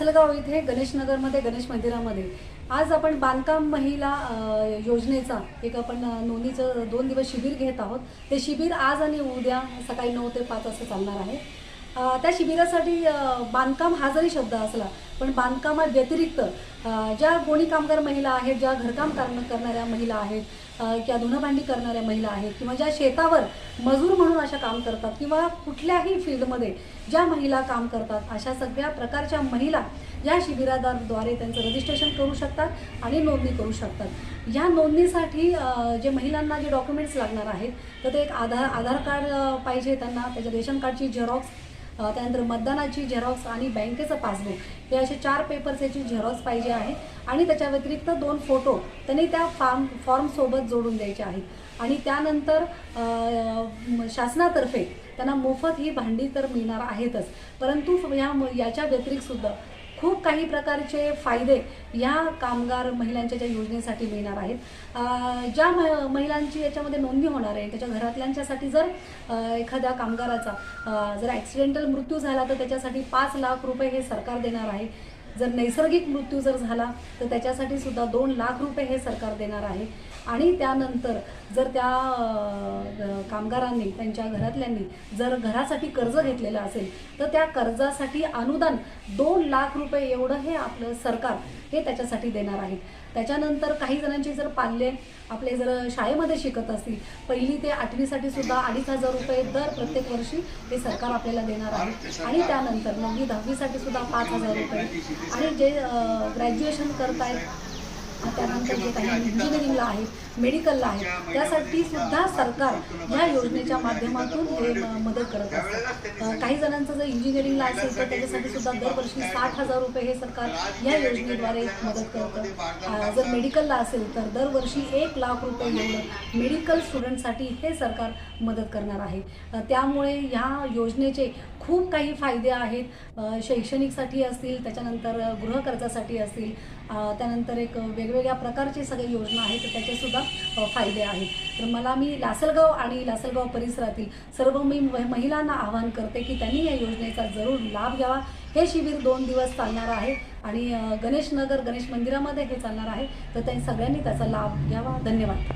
लासलगाव इथे गणेशनगरमध्ये गणेश मंदिरामध्ये. आज आपण बांधकाम महिला योजनेचा एक आपण नोंदीचं दोन दिवस शिबिर घेत आहोत. ते शिबिर आज आणि उद्या सकाळी नऊ ते पाच असं चालणार आहे. त्या शिबिरासाठी बांधकाम हा जरी शब्द असला पण बांधकामा व्यतिरिक्त ज्या कोणी कामगार महिला आहेत ज्या घरकाम करण करणाऱ्या महिला आहेत किंवा धुणंभांडी करणाऱ्या महिला आहेत किंवा ज्या शेतावर मजूर म्हणून अशा काम करतात किंवा कुठल्याही फील्डमध्ये ज्या महिला काम करतात अशा सगळ्या प्रकारच्या महिला या शिबिराद्वारे त्यांचं रजिस्ट्रेशन करू शकतात आणि नोंदणी करू शकतात. या नोंदणीसाठी जे महिलांना जे डॉक्युमेंट्स लागणार आहेत तर ते एक आधार आधार कार्ड पाहिजे त्यांना त्याच्या रेशन कार्डची झेरॉक्स त्यानंतर मतदानाची झेरॉक्स आणि बँकेचं पासबुक हे असे चार पेपर्स याची झेरॉक्स पाहिजे आहे. आणि त्याच्या व्यतिरिक्त दोन फोटो त्यांनी त्या फॉर्म फॉर्मसोबत जोडून द्यायचे आहेत. आणि त्यानंतर शासनातर्फे त्यांना मोफत ही भांडी तर मिळणार आहेतच. परंतु या याच्या व्यतिरिक्त सुद्धा खूप काही प्रकारचे फायदे या कामगार महिलांच्या ज्या योजनेसाठी मिळणार आहेत. ज्या म महिलांची याच्यामध्ये नोंदणी होणार आहे त्याच्या घरातल्यांच्यासाठी जर एखाद्या कामगाराचा जर ॲक्सिडेंटल मृत्यू झाला तर त्याच्यासाठी पाच लाख रुपये हे सरकार देणार आहे. जर नैसर्गिक मृत्यू जर झाला तर त्याच्यासाठी सुद्धा दोन लाख रुपये हे सरकार देणार आहे. आणि त्यानंतर जर त्या कामगारांनी त्यांच्या घरातल्यांनी जर घरासाठी कर्ज घेतलेलं असेल तर त्या कर्जासाठी अनुदान दोन लाख रुपये एवढं हे आपलं सरकार हे त्याच्यासाठी देणार आहे. त्याच्यानंतर काही जणांची जर पाल्य आपले जर शाळेमध्ये शिकत असतील पहिली ते आठवीसाठी सुद्धा अडीच हजार रुपये दर प्रत्येक वर्षी हे सरकार आपल्याला देणार आहे. आणि त्यानंतर नववी दहावीसाठी सुद्धा पाच हजार रुपये. आणि जे ग्रॅज्युएशन करतायत त्यानंतर जे काही इंजिनिअरिंगला आहेत मेडिकलला आहेत त्यासाठी सुद्धा सरकार या योजनेच्या माध्यमातून हे मदत करत असतं. काही जणांचं जर इंजिनिअरिंगला असेल तर त्याच्यासाठी सुद्धा दरवर्षी साठ हजार रुपये हे सरकार या योजनेद्वारे मदत करतं. जर मेडिकलला असेल तर दरवर्षी एक लाख रुपये एवढं मेडिकल स्टुडंटसाठी हे सरकार मदत करणार आहे. त्यामुळे ह्या योजनेचे खूप काही फायदे आहेत. शैक्षणिकसाठी असतील त्याच्यानंतर गृहकर्जासाठी असतील त्यानंतर एक वेगवेगळ्या प्रकारचे सगळे योजना आहेत तर त्याचेसुद्धा फायदे आहेत. तर मला मी लासलगाव आणि लासलगाव परिसरातील सर्व मी म- महिलांना आवाहन करते की त्यांनी या योजनेचा जरूर लाभ घ्यावा. हे शिबिर दोन दिवस चालणार आहे आणि गणेशनगर गणेश नगर गणेश मंदिरामध्ये हे चालणार आहे. तर त्यांनी सगळ्यांनी त्याचा लाभ घ्यावा. धन्यवाद.